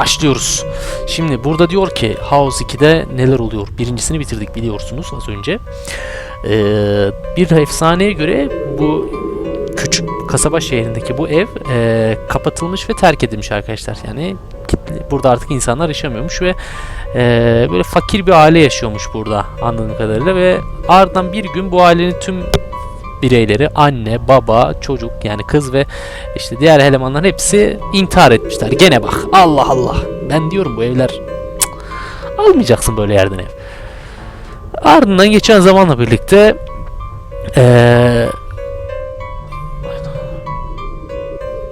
başlıyoruz. Şimdi burada diyor ki House 2'de neler oluyor? Birincisini bitirdik biliyorsunuz az önce. Ee, bir efsaneye göre bu küçük kasaba şehrindeki bu ev e, kapatılmış ve terk edilmiş arkadaşlar. Yani burada artık insanlar yaşamıyormuş ve e, böyle fakir bir aile yaşıyormuş burada anladığım kadarıyla ve ardından bir gün bu ailenin tüm bireyleri anne, baba, çocuk yani kız ve işte diğer elemanların hepsi intihar etmişler. Gene bak Allah Allah. Ben diyorum bu evler cık, almayacaksın böyle yerden ev. Ardından geçen zamanla birlikte eee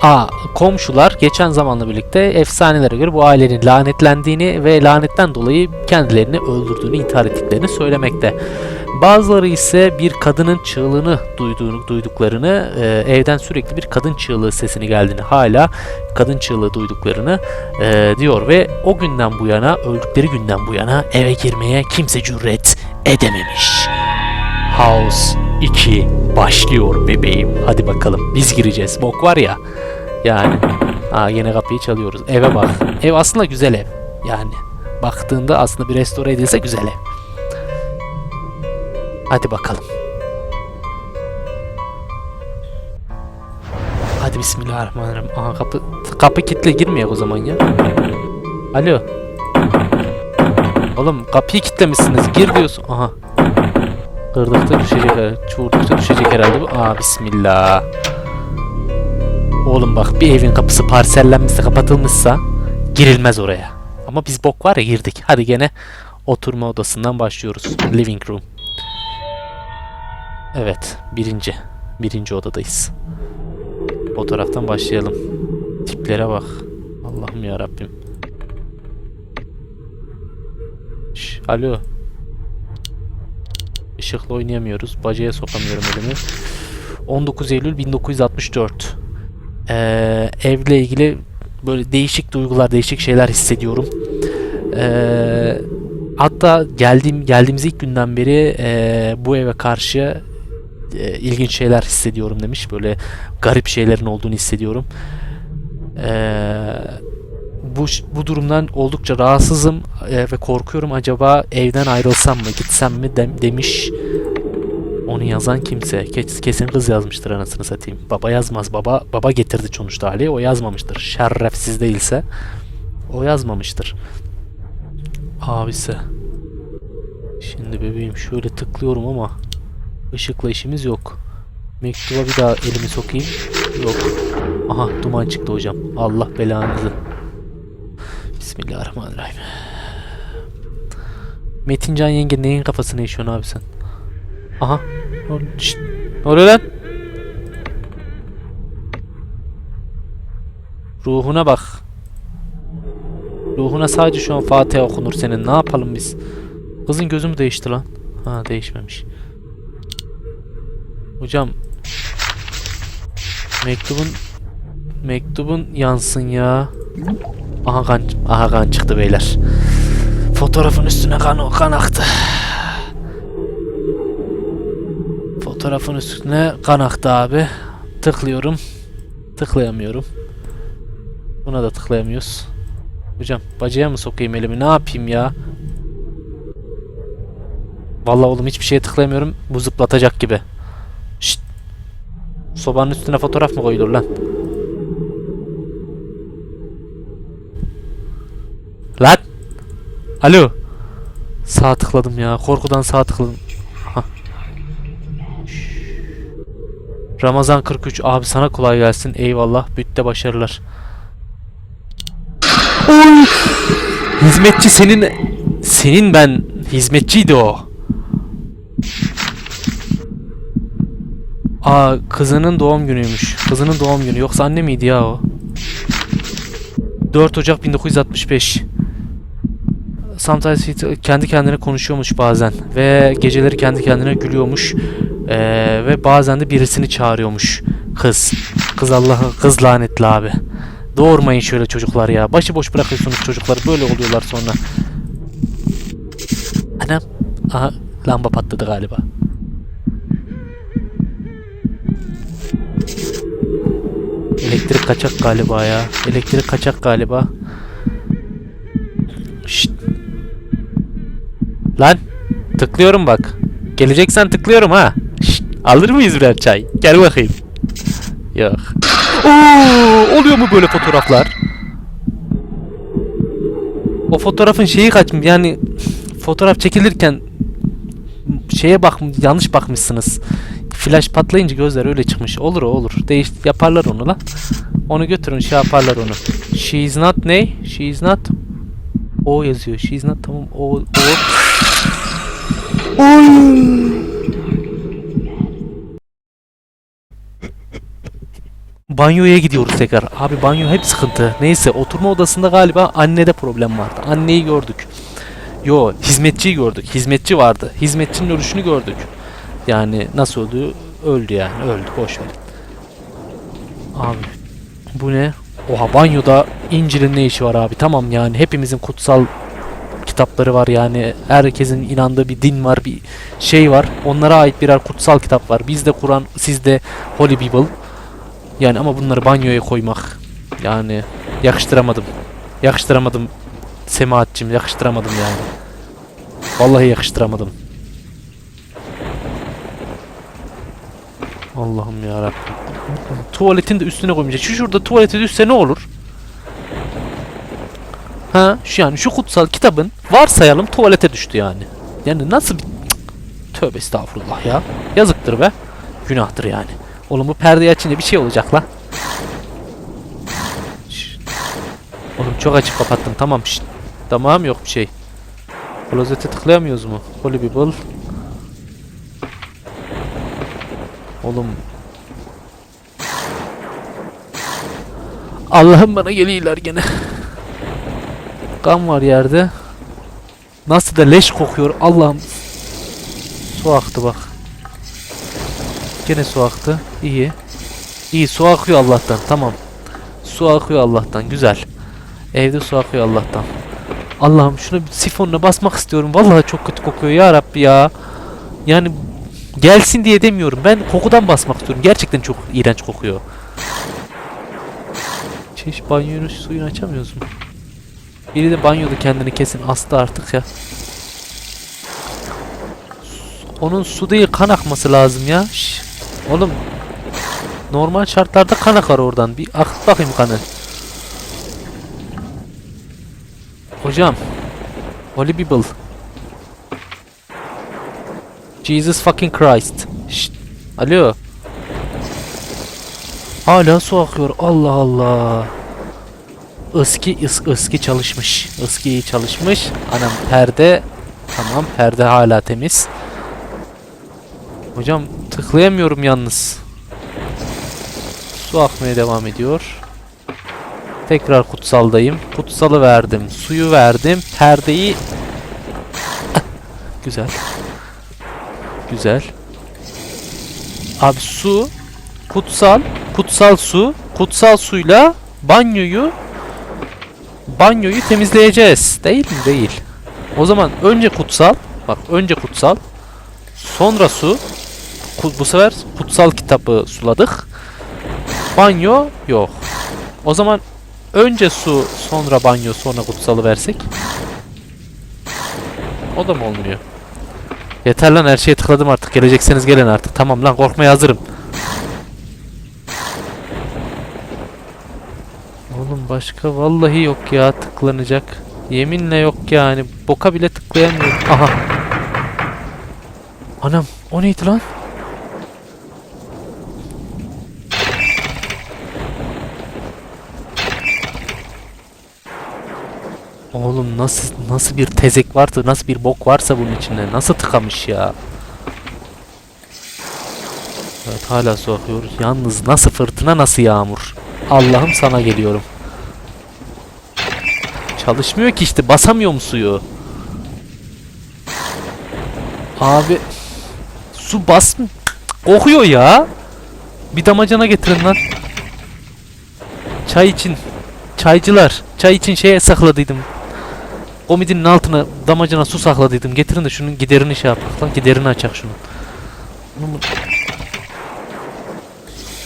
A komşular geçen zamanla birlikte efsanelere göre bu ailenin lanetlendiğini ve lanetten dolayı kendilerini öldürdüğünü, intihar ettiklerini söylemekte. Bazıları ise bir kadının çığlığını duyduğunu, duyduklarını, e, evden sürekli bir kadın çığlığı sesini geldiğini, hala kadın çığlığı duyduklarını e, diyor ve o günden bu yana, öldükleri günden bu yana eve girmeye kimse cüret edememiş. House 2 başlıyor bebeğim. Hadi bakalım biz gireceğiz. Bok var ya. Yani. Aa yine kapıyı çalıyoruz. Eve bak. Ev aslında güzel ev. Yani. Baktığında aslında bir restore edilse güzel ev. Hadi bakalım. Hadi bismillahirrahmanirrahim. Aha kapı kapı kilitli girmeyek o zaman ya. Alo. Oğlum kapıyı kilitlemişsiniz. Gir diyorsun. Aha. Kırdıkça düşecek herhalde. Çuvurdukça düşecek herhalde. Aa bismillah. Oğlum bak bir evin kapısı parsellenmişse kapatılmışsa girilmez oraya. Ama biz bok var ya girdik. Hadi gene oturma odasından başlıyoruz. Living room. Evet birinci. Birinci odadayız. O taraftan başlayalım. Tiplere bak. Allah'ım ya Rabbim. Şş, alo. Işıkla oynayamıyoruz. Bacaya sokamıyorum elimi. 19 Eylül 1964. Ee, evle ilgili böyle değişik duygular, değişik şeyler hissediyorum. Ee, hatta geldiğim geldiğimiz ilk günden beri e, bu eve karşı e, ilginç şeyler hissediyorum demiş. Böyle garip şeylerin olduğunu hissediyorum. Ee, bu bu durumdan oldukça rahatsızım e, ve korkuyorum acaba evden ayrılsam mı gitsem mi dem- demiş. Onu yazan kimse Kes- kesin kız yazmıştır anasını satayım. Baba yazmaz. Baba baba getirdi sonuçta hali. O yazmamıştır. Şerefsiz değilse o yazmamıştır. Abisi. Şimdi bebeğim şöyle tıklıyorum ama ışıkla işimiz yok. Mektuba bir daha elimi sokayım. Yok. Aha duman çıktı hocam. Allah belanızı. Bismillahirrahmanirrahim. Metincan yenge neyin kafasını yaşıyorsun abi sen? Aha. Şşt. Ne oluyor lan? Ruhuna bak. Ruhuna sadece şu an Fatiha okunur senin. Ne yapalım biz? Kızın gözü mü değişti lan? Ha değişmemiş. Hocam. Mektubun mektubun yansın ya. Aha kan, aha kan çıktı beyler. Fotoğrafın üstüne kan, kan aktı. Fotoğrafın üstüne kan aktı abi. Tıklıyorum. Tıklayamıyorum. Buna da tıklayamıyoruz. Hocam bacaya mı sokayım elimi ne yapayım ya? Vallahi oğlum hiçbir şeye tıklayamıyorum. Bu zıplatacak gibi. Sobanın üstüne fotoğraf mı koyulur lan? Lan! Alo! Sağ tıkladım ya. Korkudan sağ tıkladım. Ramazan 43 abi sana kolay gelsin. Eyvallah. Bütte başarılar. Oy! Hizmetçi senin senin ben hizmetçiydi o. Aa kızının doğum günüymüş. Kızının doğum günü. Yoksa anne miydi ya o? 4 Ocak 1965. Sometimes he- kendi kendine konuşuyormuş bazen ve geceleri kendi kendine gülüyormuş Ee, ve bazen de birisini çağırıyormuş kız. Kız Allah'ı kız lanetli abi. Doğurmayın şöyle çocuklar ya. Başıboş bırakıyorsunuz çocukları böyle oluyorlar sonra. Anam. Aha lamba patladı galiba. Elektrik kaçak galiba ya. Elektrik kaçak galiba. Şşt. Lan tıklıyorum bak. Geleceksen tıklıyorum ha. Şşt. Alır mıyız birer çay? Gel bakayım. Yok. Oo, oluyor mu böyle fotoğraflar? O fotoğrafın şeyi kaç yani fotoğraf çekilirken şeye bak yanlış bakmışsınız. Flash patlayınca gözler öyle çıkmış. Olur o olur. Değiş yaparlar onu lan. Onu götürün şey yaparlar onu. She is not ne? She is not o yazıyor. She is not tamam. O o. Banyoya gidiyoruz tekrar. Abi banyo hep sıkıntı. Neyse oturma odasında galiba annede problem vardı. Anneyi gördük. Yo hizmetçiyi gördük. Hizmetçi vardı. Hizmetçinin ölüşünü gördük. Yani nasıl öldü? Öldü yani. Öldü. Boş ver. Abi bu ne? Oha banyoda İncil'in ne işi var abi? Tamam yani hepimizin kutsal kitapları var yani. Herkesin inandığı bir din var, bir şey var. Onlara ait birer kutsal kitap var. Bizde Kur'an, sizde Holy Bible. Yani ama bunları banyoya koymak yani yakıştıramadım. Yakıştıramadım Semahat'cim yakıştıramadım yani. Vallahi yakıştıramadım. Allah'ım ya Tuvaletin de üstüne koymayacak. Şu şurada tuvalete düşse ne olur? Ha, şu yani şu kutsal kitabın varsayalım tuvalete düştü yani. Yani nasıl bir Tövbe estağfurullah ya. Yazıktır be. Günahtır yani. Oğlum bu perdeyi açınca bir şey olacak la. Oğlum çok açık kapattım. Tamam. Şşt. Tamam yok bir şey. Klozete tıklayamıyoruz mu? Holy Bible. Oğlum. Allah'ım bana geliyorlar gene. Kan var yerde. Nasıl da leş kokuyor Allah'ım. Su aktı bak. Gene su aktı. İyi. İyi su akıyor Allah'tan. Tamam. Su akıyor Allah'tan. Güzel. Evde su akıyor Allah'tan. Allah'ım bir sifonla basmak istiyorum. Vallahi çok kötü kokuyor ya Rabbi ya. Yani gelsin diye demiyorum. Ben kokudan basmak istiyorum. Gerçekten çok iğrenç kokuyor. Çeş banyonun suyunu açamıyoruz mu? Biri de banyoda kendini kesin astı artık ya. Onun su değil kan akması lazım ya. Şş. Oğlum normal şartlarda kan akar oradan. Bir akıt bakayım kanı. Hocam. Bible. Jesus fucking Christ. Şşt. Alo. Hala su akıyor. Allah Allah. Iski ıs, ıski çalışmış. Iski iyi çalışmış. Anam perde. Tamam perde hala temiz. Hocam tıklayamıyorum yalnız. Su akmaya devam ediyor. Tekrar kutsaldayım. Kutsalı verdim. Suyu verdim. Perdeyi... Güzel. Güzel. Abi su. Kutsal. Kutsal su. Kutsal suyla banyoyu banyoyu temizleyeceğiz. Değil mi? Değil. O zaman önce kutsal. Bak önce kutsal. Sonra su. Bu sefer kutsal kitabı suladık. Banyo yok. O zaman önce su, sonra banyo, sonra kutsalı versek. O da mı olmuyor? Yeter lan her şeye tıkladım artık. Gelecekseniz gelin artık. Tamam lan korkmaya hazırım. Oğlum başka vallahi yok ya tıklanacak. Yeminle yok yani. Boka bile tıklayamıyorum. Aha. Anam o neydi lan? Oğlum nasıl nasıl bir tezek varsa nasıl bir bok varsa bunun içinde nasıl tıkamış ya. Evet hala su akıyor. Yalnız nasıl fırtına nasıl yağmur. Allah'ım sana geliyorum. Çalışmıyor ki işte basamıyorum suyu. Abi su bas kokuyor ya. Bir damacana getirin lan. Çay için çaycılar çay için şeye sakladıydım. Komidinin altına damacana su sakladıydım. Getirin de şunun giderini şey yapak lan. Giderini açak şunu.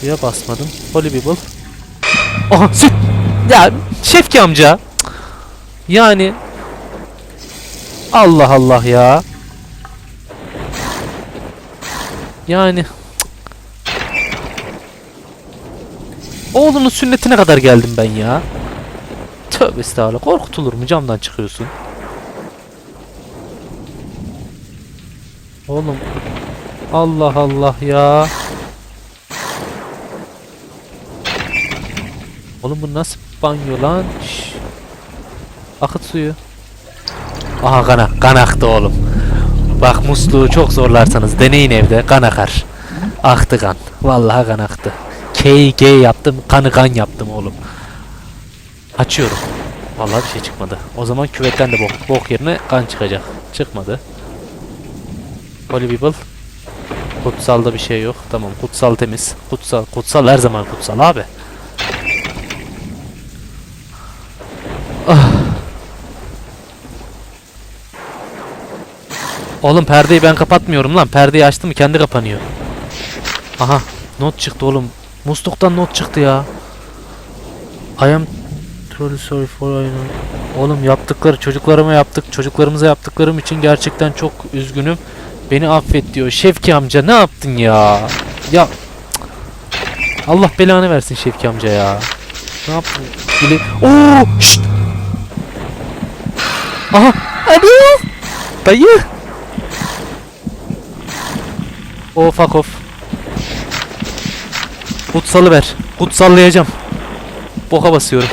Suya basmadım. Holy Bible. Aha süt. Ya Şefki amca. Yani Allah Allah ya. Yani Oğlunun sünnetine kadar geldim ben ya. Tövbe estağfurullah. Korkutulur mu? Camdan çıkıyorsun. Oğlum. Allah Allah ya. Oğlum bu nasıl banyo lan? Şş. Akıt suyu. Aha kan, kan aktı oğlum. Bak musluğu çok zorlarsanız deneyin evde kan akar. Aktı kan. Vallahi kan aktı. K G yaptım kanı kan yaptım oğlum. Açıyorum. Vallahi bir şey çıkmadı. O zaman küvetten de bok, bok yerine kan çıkacak. Çıkmadı. Holy Bible. Kutsalda bir şey yok. Tamam kutsal temiz. Kutsal. Kutsal her zaman kutsal abi. Ah. Oğlum perdeyi ben kapatmıyorum lan. Perdeyi açtım kendi kapanıyor. Aha not çıktı oğlum. Musluktan not çıktı ya. I am truly sorry for I. Oğlum yaptıkları çocuklarıma yaptık. Çocuklarımıza yaptıklarım için gerçekten çok üzgünüm. Beni affet diyor. Şevki amca ne yaptın ya? Ya. Allah belanı versin Şevki amca ya. Ne yaptın? Bile... Oo! Şşt! Aha! Abi! Dayı! Oh fuck off. Kutsalı ver. Kutsallayacağım. Boka basıyorum.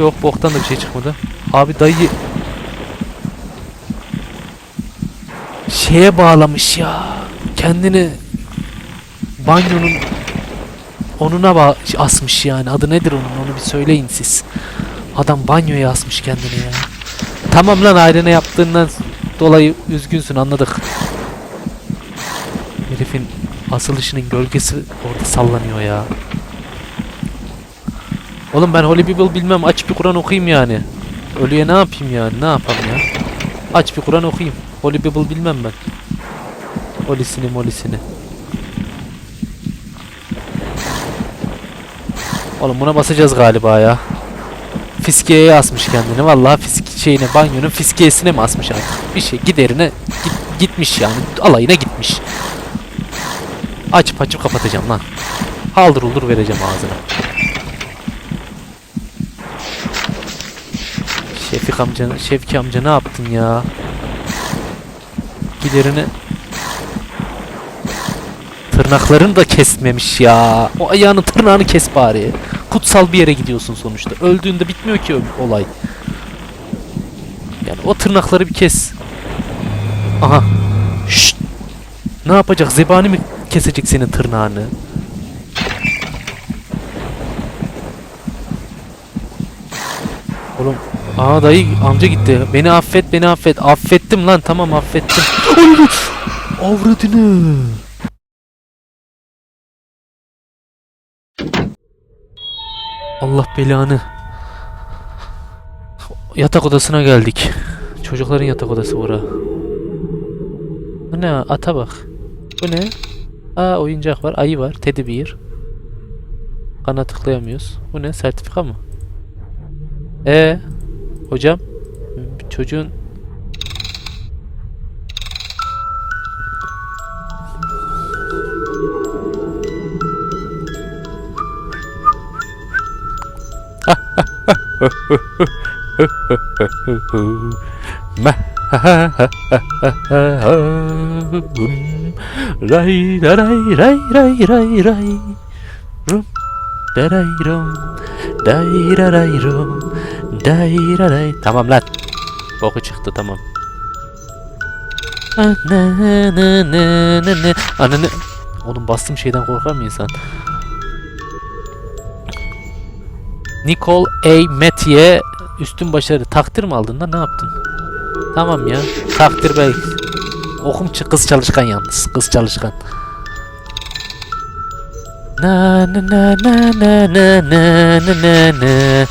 Yok boktan da bir şey çıkmadı. Abi dayı şeye bağlamış ya. Kendini banyonun onuna ba asmış yani. Adı nedir onun? Onu bir söyleyin siz. Adam banyoya asmış kendini ya. Tamam lan ayrına yaptığından dolayı üzgünsün anladık. Herifin asılışının gölgesi orada sallanıyor ya. Oğlum ben Holy Bible bilmem aç bir Kur'an okuyayım yani. Ölüye ne yapayım yani ne yapayım ya. Aç bir Kur'an okuyayım. Holy Bible bilmem ben. Holisini molisini. Oğlum buna basacağız galiba ya. Fiskiyeye asmış kendini. Vallahi fisk şeyine banyonun fiskiyesine mi asmış artık? Bir şey giderine git, gitmiş yani. Alayına gitmiş. Açıp açıp kapatacağım lan. Haldır uldur vereceğim ağzına. Şefik amca, Şevki amca ne yaptın ya? Giderini Tırnaklarını da kesmemiş ya. O ayağının tırnağını kes bari. Kutsal bir yere gidiyorsun sonuçta. Öldüğünde bitmiyor ki olay. Yani o tırnakları bir kes. Aha. Şşt. Ne yapacak? Zebani mi kesecek senin tırnağını? Oğlum Aa dayı amca gitti. Beni affet beni affet. Affettim lan tamam affettim. Avradını. Allah belanı. Yatak odasına geldik. Çocukların yatak odası bura. Bu ne? Ata bak. Bu ne? Aa oyuncak var. Ayı var. Teddy bear. Kana tıklayamıyoruz. Bu ne? Sertifika mı? E hocam çocuğun Ray ray ray ray ray ray rum daray rum day ray rum day ray Tamam lan. Boku çıktı tamam. Ananı Oğlum bastım şeyden korkar mı insan? Nicole A. Mathieu üstün başarı takdir mi aldın da ne yaptın? Tamam ya. Takdir bey. Okum ç- kız çalışkan yalnız. Kız çalışkan. Na na na na na na na na na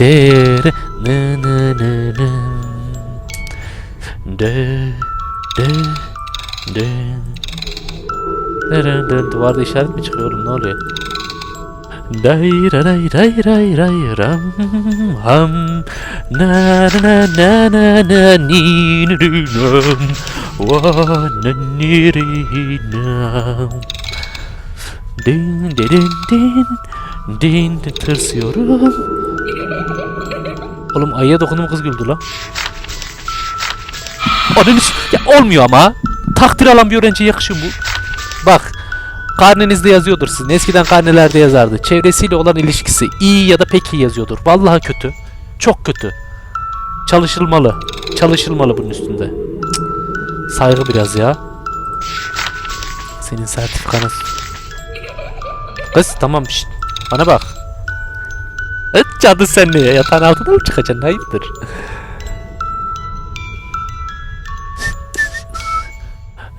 na Der na na na na De de de Dırın dırın. Duvarda işaret mi çıkıyor oğlum? Ne oluyor? Day ray ray ray ray ram ham. Na na na na na ni ni nam wa na ni ri Din din din din din din tırsıyorum Oğlum ayıya dokundum kız güldü lan Ananı ya olmuyor ama Takdir alan bir öğrenciye yakışıyor mu? Bak Karnenizde yazıyordur sizin. Eskiden karnelerde yazardı. Çevresiyle olan ilişkisi iyi ya da pek iyi yazıyordur. Vallahi kötü. Çok kötü. Çalışılmalı. Çalışılmalı bunun üstünde. Cık. Saygı biraz ya. Senin sertifikanız. Kız tamam şşt. Bana bak. Cadı sen ne ya? Yatağın altına mı çıkacaksın? Hayırdır?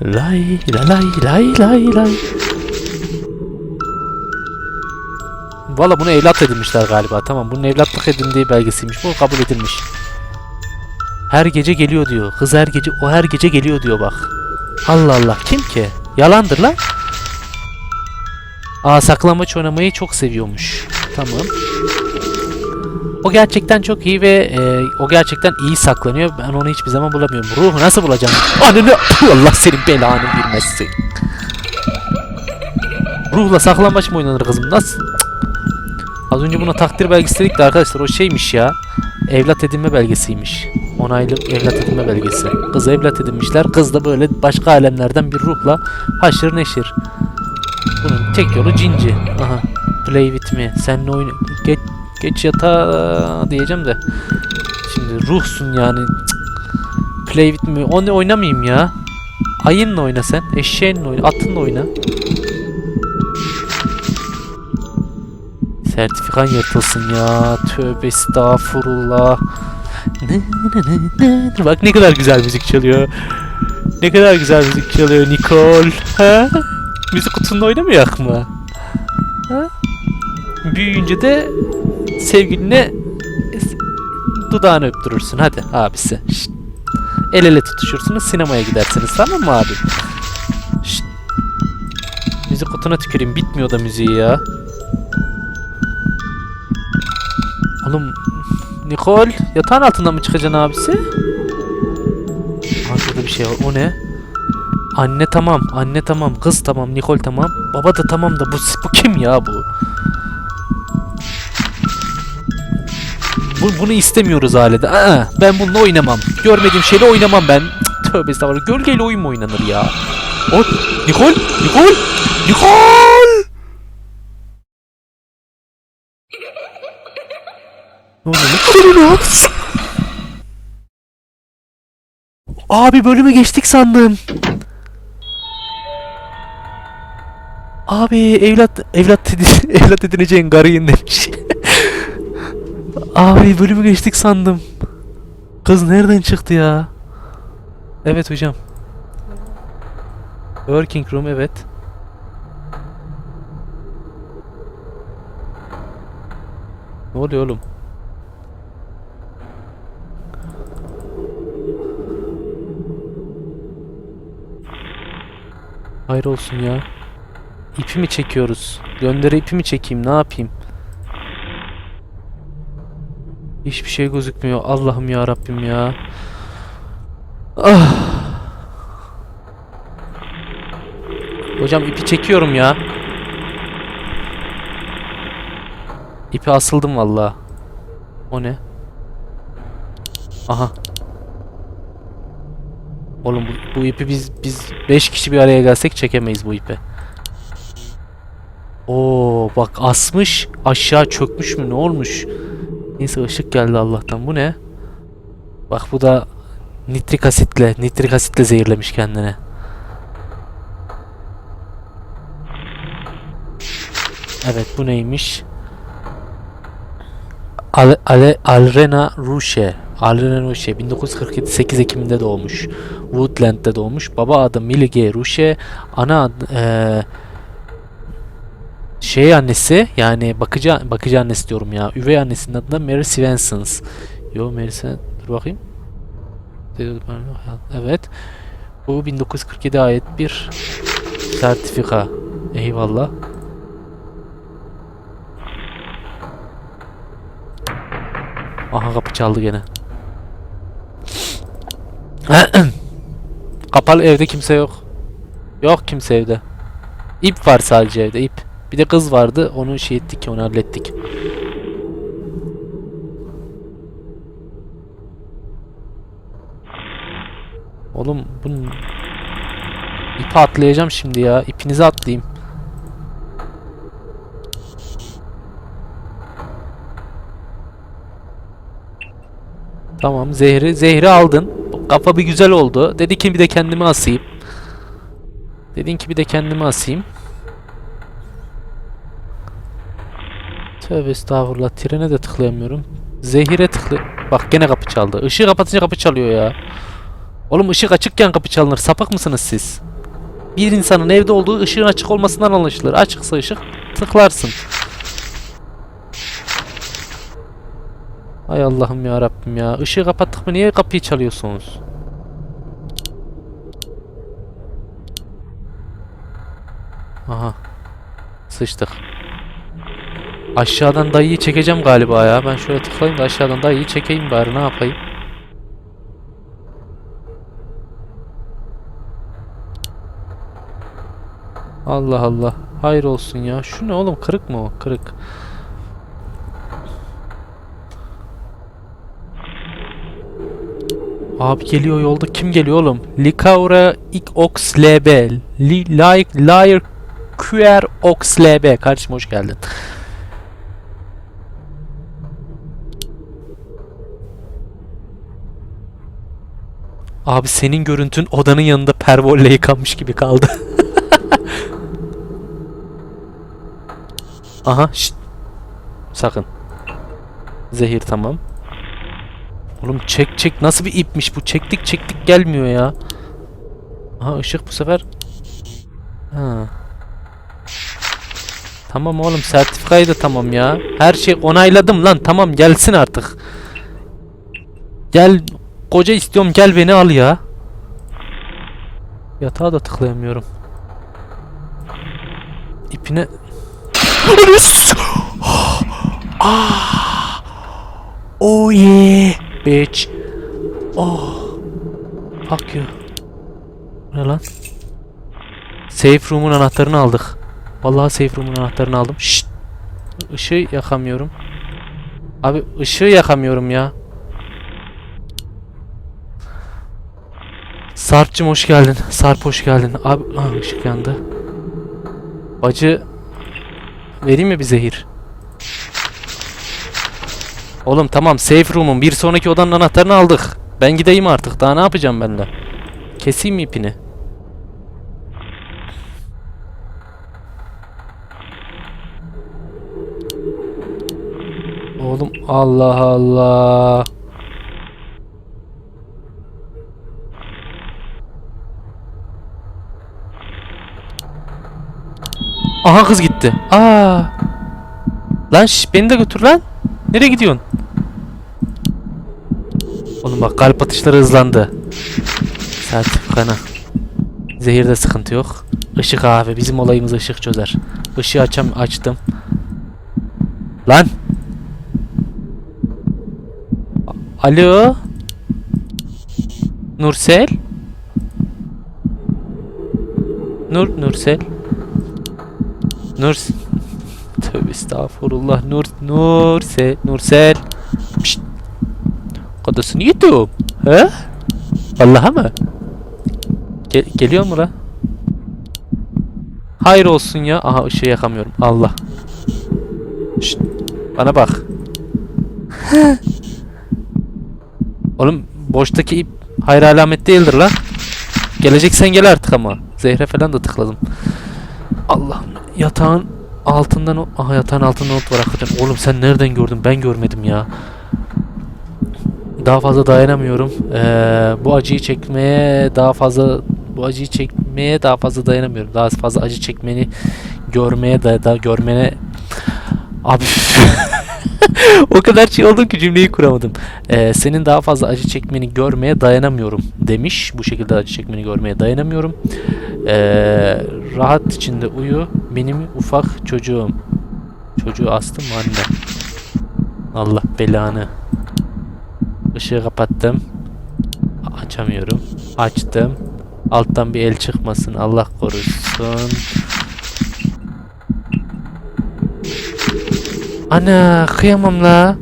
Lay la lay lay lay lay. Valla bunu evlat edinmişler galiba. Tamam bunun evlatlık edindiği belgesiymiş. Bu kabul edilmiş. Her gece geliyor diyor. Kız her gece o her gece geliyor diyor bak. Allah Allah kim ki? Yalandır lan. Aa saklambaç oynamayı çok seviyormuş. Tamam. O gerçekten çok iyi ve e, o gerçekten iyi saklanıyor. Ben onu hiçbir zaman bulamıyorum. Ruhu nasıl bulacağım? Ananı Allah senin belanı bilmezsin. Ruhla saklambaç mı oynanır kızım? Nasıl? Az önce buna takdir belgesi dedik de arkadaşlar o şeymiş ya. Evlat edinme belgesiymiş. Onaylı evlat edinme belgesi. Kız evlat edinmişler. Kız da böyle başka alemlerden bir ruhla haşır neşir. Bunun tek yolu cinci. Aha. Play with me. Seninle oyna... Geç, geç yatağa diyeceğim de. Şimdi ruhsun yani. Play with me. Onu oynamayayım ya. Ayınla oyna sen. Eşeğinle oyna. Atınla oyna. Sertifikan yırtılsın ya. Tövbe estağfurullah. Bak ne kadar güzel müzik çalıyor. Ne kadar güzel müzik çalıyor Nicole. Ha? Müzik kutunla oynamayak mı? Ha? Büyüyünce de sevgiline dudağını öptürürsün. Hadi abisi. Şşt. El ele tutuşursunuz sinemaya gidersiniz tamam mı abi? Şşt. Müzik kutuna tüküreyim bitmiyor da müziği ya. Oğlum Nicole yatağın altından mı çıkacaksın abisi? Aa şurada bir şey var. O ne? Anne tamam. Anne tamam. Kız tamam. Nicole tamam. Baba da tamam da bu, bu kim ya bu? Bu bunu istemiyoruz ailede. Aa, ben bununla oynamam. Görmediğim şeyle oynamam ben. Cık, Tövbe estağfurullah. Gölgeyle oyun mu oynanır ya? O Nicole! Nicole! Nicole! Ne oluyor? Abi bölümü geçtik sandım. Abi evlat evlat evlat edineceğin garıyın demiş. Abi bölümü geçtik sandım. Kız nereden çıktı ya? Evet hocam. Working room evet. Ne oluyor oğlum? Hayır olsun ya. İpi mi çekiyoruz? Gönderi ipi mi çekeyim? Ne yapayım? Hiçbir şey gözükmüyor. Allah'ım ya Rabbim ya. Ah. Hocam ipi çekiyorum ya. İpi asıldım vallahi. O ne? Aha. Oğlum bu, bu ipi biz biz 5 kişi bir araya gelsek çekemeyiz bu ipi. Oo bak asmış aşağı çökmüş mü ne olmuş? Neyse ışık geldi Allah'tan. Bu ne? Bak bu da nitrik asitle nitrik asitle zehirlemiş kendini. Evet bu neymiş? Al, Ale, Alrena Rushe. Alrena Rushe 1947 8 Ekim'de doğmuş. Woodland'de doğmuş. Baba adı Milige Rushe. Ana adı eee, şey annesi yani bakıcı bakıcı annesi diyorum ya. Üvey annesinin adı da Mary Swensons. Yo Mary Svensons. Dur bakayım. Evet. Bu 1947 ait bir sertifika. Eyvallah. Aha kapı çaldı gene. Kapalı evde kimse yok. Yok kimse evde. İp var sadece evde ip. Bir de kız vardı onu şey ettik onu hallettik. Oğlum bu ipi atlayacağım şimdi ya. İpinizi atlayayım. Tamam zehri zehri aldın. Kafa bir güzel oldu. Dedi ki bir de kendimi asayım. Dedin ki bir de kendimi asayım. Tövbe estağfurullah. Trene de tıklayamıyorum. Zehire tıklı. Bak gene kapı çaldı. Işığı kapatınca kapı çalıyor ya. Oğlum ışık açıkken kapı çalınır. Sapık mısınız siz? Bir insanın evde olduğu ışığın açık olmasından anlaşılır. Açıksa ışık tıklarsın. Ay Allah'ım ya Rabbim ya. Işığı kapattık mı niye kapıyı çalıyorsunuz? Aha. Sıçtık. Aşağıdan dayıyı çekeceğim galiba ya. Ben şöyle tıklayayım da aşağıdan dayıyı çekeyim bari ne yapayım. Allah Allah. Hayır olsun ya. Şu ne oğlum? Kırık mı o? Kırık. Abi geliyor yolda. Kim geliyor oğlum? Likaura ik ox lb. Li like liar QR ox. Kardeşim hoş geldin. Abi senin görüntün odanın yanında pervolle yıkanmış gibi kaldı. Aha şşt. Sakın. Zehir tamam. Oğlum çek çek nasıl bir ipmiş bu çektik çektik gelmiyor ya. Aha ışık bu sefer. Ha. Tamam oğlum sertifikayı da tamam ya. Her şey onayladım lan tamam gelsin artık. Gel koca istiyorum gel beni al ya. Yatağa da tıklayamıyorum. İpine ah. Oh yeah, bitch. Oh. Fuck you. Ne lan? Safe room'un anahtarını aldık. Vallahi safe room'un anahtarını aldım. Şşt. Işığı yakamıyorum. Abi ışığı yakamıyorum ya. Sarp'cım hoş geldin. Sarp hoş geldin. Abi Aa, ışık yandı. Bacı vereyim mi bir zehir? Oğlum tamam safe room'un bir sonraki odanın anahtarını aldık. Ben gideyim artık. Daha ne yapacağım ben de? Keseyim mi ipini? Oğlum Allah Allah. Aha kız gitti. Aa. Lan şş, beni de götür lan. Nereye gidiyorsun? Oğlum bak kalp atışları hızlandı. Sertifikana. Zehirde sıkıntı yok. Işık abi bizim olayımız ışık çözer. Işığı açam açtım. Lan. Alo. Nursel. Nur Nursel. Nur Tövbe estağfurullah. Nur Nursel Nursel. Pişt. Kodasını yedim. He? Vallahi mı? Gel geliyor mu la? Hayır olsun ya. Aha ışığı yakamıyorum. Allah. Şşt. Bana bak. Oğlum boştaki ip hayır alamet değildir lan. Geleceksen gel artık ama. Zehre falan da tıkladım. Allah'ım yatağın altından aha yatağın altında not var hakikaten. Oğlum sen nereden gördün? Ben görmedim ya. Daha fazla dayanamıyorum. Ee, bu acıyı çekmeye daha fazla bu acıyı çekmeye daha fazla dayanamıyorum. Daha fazla acı çekmeni görmeye da, da görmene abi o kadar şey oldum ki cümleyi kuramadım. Ee, senin daha fazla acı çekmeni görmeye dayanamıyorum demiş. Bu şekilde acı çekmeni görmeye dayanamıyorum. Ee, rahat içinde uyu. Benim ufak çocuğum. Çocuğu astım anne? Allah belanı. Işığı kapattım. Açamıyorum. Açtım. Alttan bir el çıkmasın. Allah korusun. Ana kıyamam la.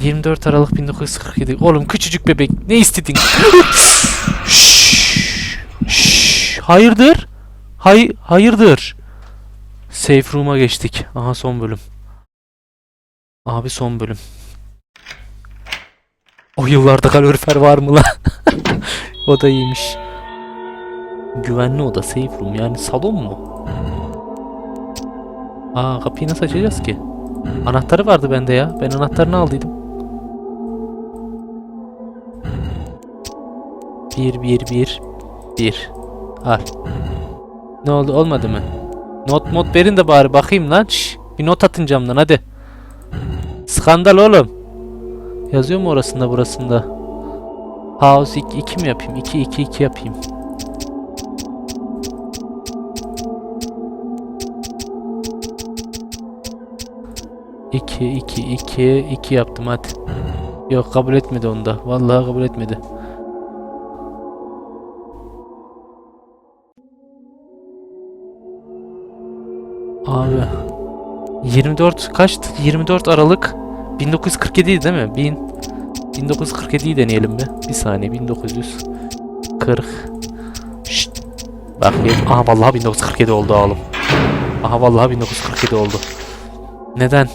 24 Aralık 1947. Oğlum küçücük bebek. Ne istedin? Şşş, şşş. Hayırdır? Hay hayırdır? Safe room'a geçtik. Aha son bölüm. Abi son bölüm. O yıllarda kalorifer var mı lan? o da iyiymiş. Güvenli oda safe room yani salon mu? Aa kapıyı nasıl açacağız ki? Anahtarı vardı bende ya. Ben anahtarını aldıydım. Bir bir bir bir. Al. Ne oldu olmadı mı? Not mod verin de bari bakayım lan. Şş, bir not atın camdan hadi. Skandal oğlum. Yazıyor mu orasında burasında? House 2, 2 mi yapayım? 2 2 2 yapayım. İki, iki, iki, iki yaptım hadi. Yok kabul etmedi onda. Vallahi kabul etmedi. Abi 24 kaçtı? 24 Aralık 1947 'ydi değil mi? 1000 1947'yi deneyelim bir. Bir saniye 1940 Şşt. Bakayım. Aha vallahi 1947 oldu oğlum. Aha vallahi 1947 oldu. Neden?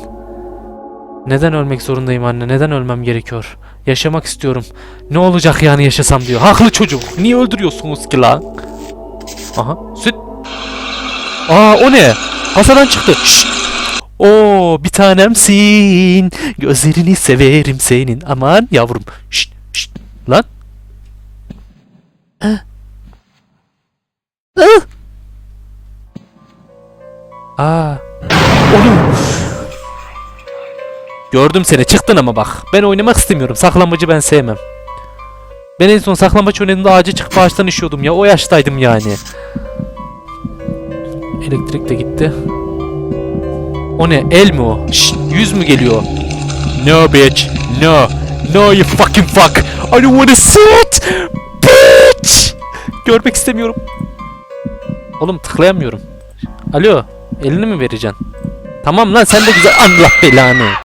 Neden ölmek zorundayım anne? Neden ölmem gerekiyor? Yaşamak istiyorum. Ne olacak yani yaşasam diyor. Haklı çocuk. Niye öldürüyorsunuz ki lan? Aha süt. Aa o ne? Kasadan çıktı. Şşt. Oo bir tanemsin. Gözlerini severim senin. Aman yavrum. Şşt, şşt. Lan. Ah. Ah. Aa. Oğlum. Gördüm seni çıktın ama bak. Ben oynamak istemiyorum. Saklamacı ben sevmem. Ben en son saklambaç oynadığımda ağaca çıkıp ağaçtan işiyordum ya. O yaştaydım yani. Elektrik de gitti. O ne? El mi o? Şşt, yüz mü geliyor? No bitch. No. No you fucking fuck. I don't wanna see it. Bitch. Görmek istemiyorum. Oğlum tıklayamıyorum. Alo. Elini mi vereceksin? Tamam lan sen de güzel. Allah belanı.